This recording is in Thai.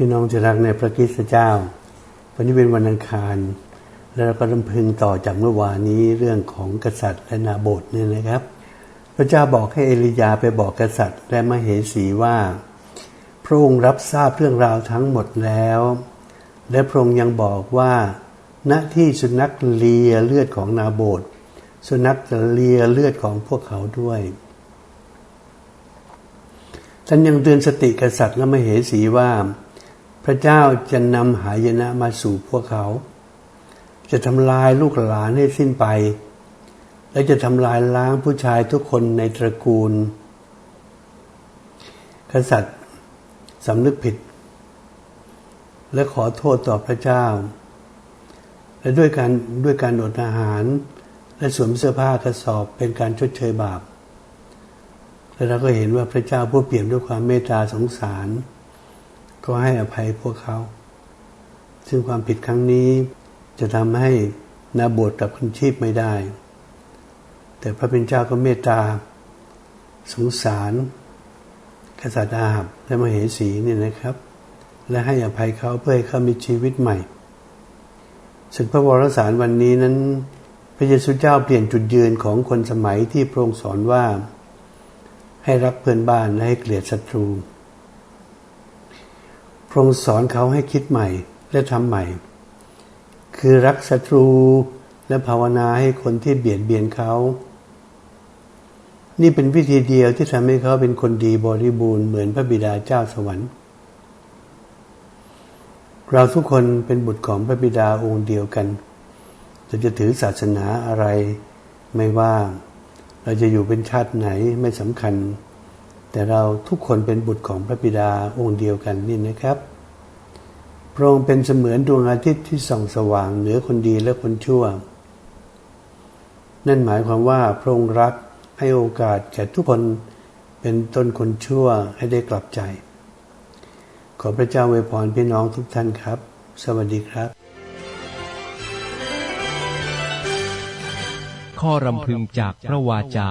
พี่น้องจะรักในพระคริสตเจ้า วันนี้เป็นวันอังคาร และเราก็รำพึงต่อจากเมื่อวานนี้เรื่องของกษัตริย์และนาโบทเนี่ยนะครับ พระเจ้าบอกให้เอลียาไปบอกกษัตริย์และมเหสีว่า พระองค์รับทราบเรื่องราวทั้งหมดแล้ว และพระองค์ยังบอกว่า ณที่สุนัขเลียเลือดของนาโบทสุนัขจะเลียเลือดของพวกเขาด้วยท่านยังเตือนสติกษัตริย์และมเหสีว่า ระเจ้าจะนำหายนะมาสู่พวกเขา จะทำลายลูกหลานให้สิ้นไป และจะทำลายล้างผู้ชายทุกคนในตระกูล กษัตริย์สำนึกผิด และขอโทษต่อพระเจ้า และด้วยการด้วยการอดอาหาร และสวมเสื้อผ้ากระสอบเป็นการชดเชยบาป และเราก็เห็นว่าพระเจ้าผู้เปี่ยมด้วยความเมตตาสงสาร ก็ให้อภัยพวกเขา ซึ่งความผิดครั้งนี้จะทำให้นาโบทกับคนชีพไม่ได้ แต่พระเป็นเจ้าก็เมตตา สงสาร กษัตริย์อาหับและมเหสีเนี่ยนะครับ และให้อภัยเขาเพื่อให้เขามีชีวิตใหม่ศึกพระวรสารวันนี้นั้น พระเยซูเจ้าเปลี่ยนจุดยืนของคนสมัยที่พระองค์สอนว่า ให้รักเพื่อนบ้านและให้เกลียดศัตรู พระองค์สอนเขาให้คิดใหม่และทำใหม่ คือรักศัตรูและภาวนาให้คนที่เบียดเบียนเขา นี่เป็นวิธีเดียวที่ทำให้เขาเป็นคนดีบริบูรณ์เหมือนพระบิดาเจ้าสวรรค์ เราทุกคนเป็นบุตรของพระบิดาองค์เดียวกัน เราจะถือศาสนาอะไรไม่ว่า เราจะอยู่เป็นชาติไหนไม่สำคัญ แต่เราทุกคนเป็นบุตรของพระบิดาองค์เดียวกันนี่นะครับ พระองค์เป็นเสมือนดวงอาทิตย์ที่ส่องสว่างเหนือคนดีและคนชั่ว นั่นหมายความว่าพระองค์รักให้โอกาสแก่ทุกคนเป็นต้นคนชั่วให้ได้กลับใจ ขอพระเจ้าอวพรพี่น้องทุกท่านครับ สวัสดีครับ ข้อรำพึงจากพระวาจา